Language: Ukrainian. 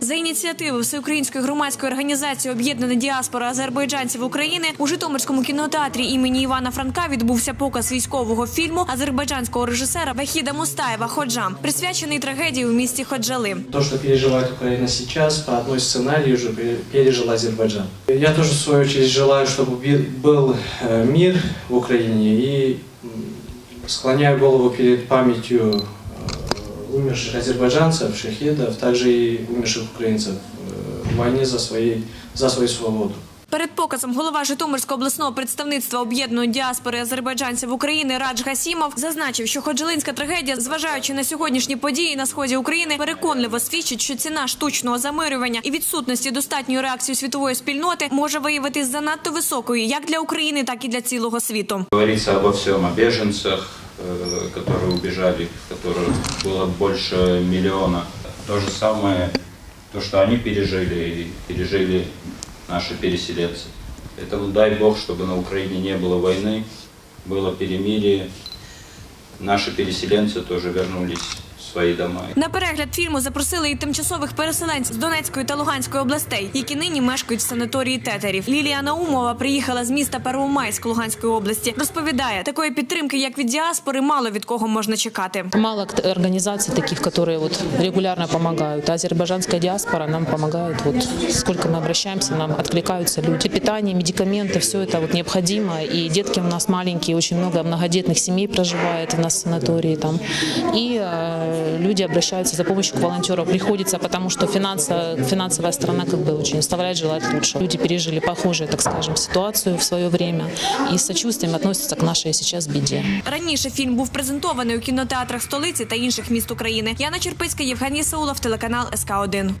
За ініціативи Всеукраїнської громадської організації Об'єднана діаспора азербайджанців України у Житомирському кінотеатрі імені Івана Франка відбувся показ військового фільму азербайджанського режисера Вахіда Мустаєва Ходжам, присвячений трагедії у місті Ходжали. То, что переживает Украина сейчас, по одной сценарию уже пе- пережил Азербайджан. Я тоже, в свою очередь, желаю, чтобы би- был э, мир в Украине и м, склоняю голову перед памятью э, умерших азербайджанцев, шахидов, также и умерших украинцев э, в войне за, свои, за свою свободу. Перед показом голова Житомирського обласного представництва об'єднаної діаспори азербайджанців України Радж Гасімов зазначив, що ходжелинська трагедія, зважаючи на сьогоднішні події на сході України, переконливо свідчить, що ціна штучного замирювання і відсутності достатньої реакції світової спільноти може виявитись занадто високою як для України, так і для цілого світу. Говорится обо о беженцах, э, которые убежали, которых было больше миллиона. То же самое, то, что они пережили, пережили наши переселенцы. Поэтому дай Бог, чтобы на Украине не было войны, было перемирие, наши переселенцы тоже вернулись в свои дома. На перегляд фільму запросили і тимчасових переселенців з Донецької та Луганської областей, які нині мешкають в санаторії тетерів. Лілія Наумова приїхала з міста Первомайськ Луганської області. Розповідає, такої підтримки, як від діаспори, мало від кого можна чекати. Мало к- организаций таких, которые вот регулярно помогают. А азербайджанская диаспора нам помогает. Вот сколько мы обращаемся, нам откликаются люди. Питание, медикаменты, все это вот необходимо. И детки у нас маленькие, очень много многодетных семей проживает у нас в санатории там. И э, люди обращаются за помощью к волонтерам. Приходится, потому что финансовая, финансовая сторона как бы очень оставляет желать лучшего. Люди пережили похожую, так скажем, ситуацию в свое время и с сочувствием относятся к нашей сейчас беде. Раніше фільм був презентований у кінотеатрах столиці та інших міст України. Яна Черпицька, Євгеній Саулов, телеканал СК 1